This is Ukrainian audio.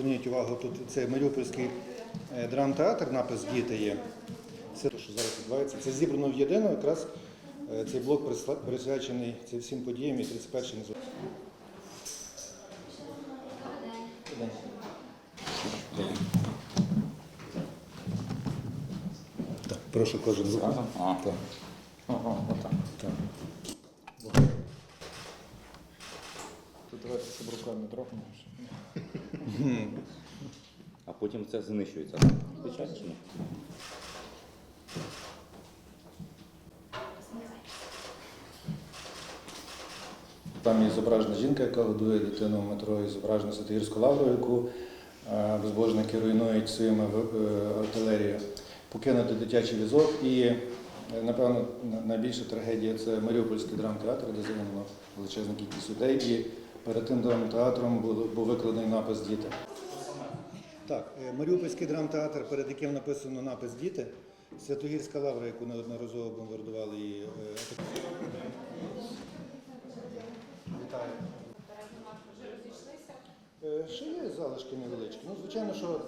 Зверніть увагу, тут це Маріупольський е, драмтеатр, напис Діти є. Це те, що зараз відбувається. Це зібрано в єдино, якраз е, цей блок присвячений цим всім подіям і 31 незалежності. Так, прошу кожен з вас. Так, ага, так. Тут давайте щоб руками трохи. А потім це знищується. Звичайно? Там є зображена жінка, яка годує дитину в метро, і зображена Святогірську лавру, яку е, безбожники руйнують своїми е, артилерією. Покинути дитячий візок. І, е, напевно, найбільша трагедія це Маріупольський драмтеатр, де загинула величезна кількість людей. Перед тим драмтеатром був, викладений напис Діти. Так, е, Маріупольський драмтеатр, перед яким написано напис Діти. Святогірська лавра, яку неодноразово бомбардували і е, Вітаю. Е, Ще є залишки невеличкі. Ну, звичайно, що